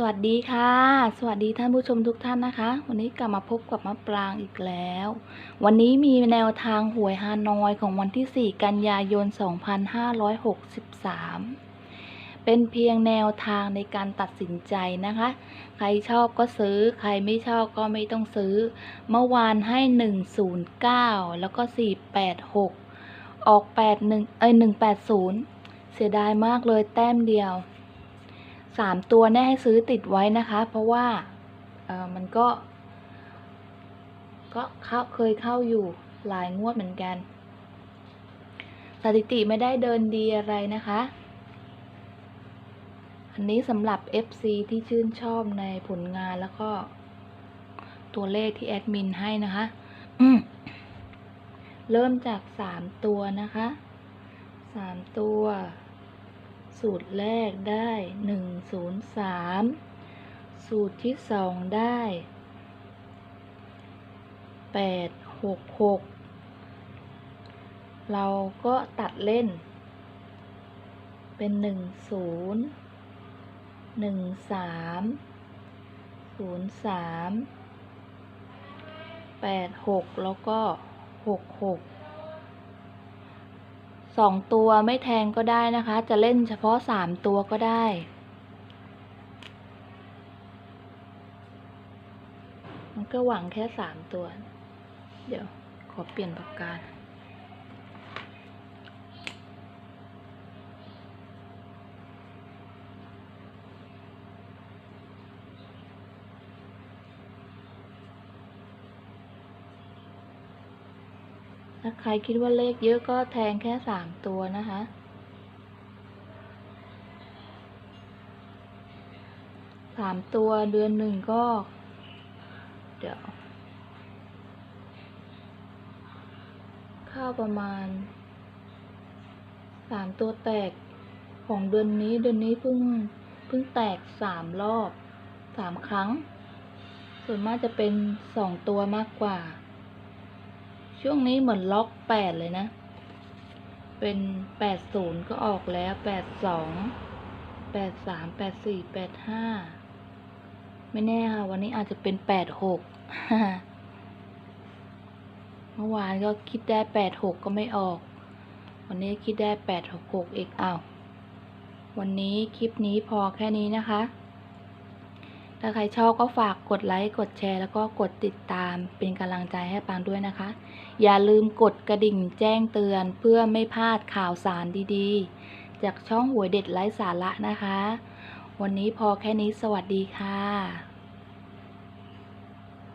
สวัสดีค่ะ สวัสดีท่านผู้ชมทุกท่านนะคะ วันนี้กลับมาพบกับมะปรางอีกแล้ว วันนี้มีแนวทางหวยฮานอยของวันที่ 4 กันยายน 2563 เป็นเพียงแนวทางในการตัดสินใจนะคะ ใครชอบก็ซื้อ ใครไม่ชอบก็ไม่ต้องซื้อ เมื่อวานให้ 109 แล้วก็ 486 ออก 81 เอ้ย 180 เสียดายมากเลยแต้มเดียว สามตัวแน่ให้ซื้อติดไว้นะคะ เพราะว่าเออมันก็ ก็เข้าเคยเข้าอยู่หลายงวดเหมือนกัน สถิติไม่ได้เดินดีอะไรนะคะ อันนี้สำหรับ FC ที่ชื่นชอบในผลงานแล้วก็ ตัวเลขที่แอดมินให้นะคะ เริ่มจากสามตัวนะคะสามตัว สูตรแรกได้หนึ่งศูนย์สามสูตรที่สองได้แปดหกหกเราก็ตัดเล่น เป็นหนึ่งศูนย์หนึ่งสามศูนย์สามแปดหกแล้วก็ห กหกสองตัวไม่แทงก็ได้นะคะ จะเล่นเฉพาะสามตัวก็ได้ มันก็หวังแค่สามตัว เดี๋ยวขอเปลี่ยนปากกา ถ้าใครคิดว่าเลขเยอะก็แทงแค่สามตัวนะคะ สามตัวเดือนหนึ่งก็ เดี๋ยว ข้าประมาณ สามตัวแตกของเดือนนี้เดือนนี้เพิ่งเพิ่งแตกสามรอบสามครั้ง ส่วนมากจะเป็นสองตัวมากกว่า ช่วงนี้เหมือนล็อกแปดเลยนะ เป็นแปดศูนย์ก็ออกแล้วแปดสองแปดสามแปดสี่แปดห้าไม่แน่ค่ะ วันนี้อาจจะเป็นแปดหกเมื่อวานก็คิดได้แปดหกก็ไม่ออก วันนี้คิดได้แปดหกหกอีกอ้าววันนี้คลิปนี้พอแค่นี้นะคะ ถ้าใครชอบก็ฝากกดไลค์กดแชร์ แล้วก็กดติดตามเป็นกำลังใจให้ปังด้วยนะคะ อย่าลืมกดกระดิ่งแจ้งเตือนเพื่อไม่พลาดข่าวสารดีๆ จากช่องหวยเด็ดไร้สาระนะคะ วันนี้พอแค่นี้สวัสดีค่ะ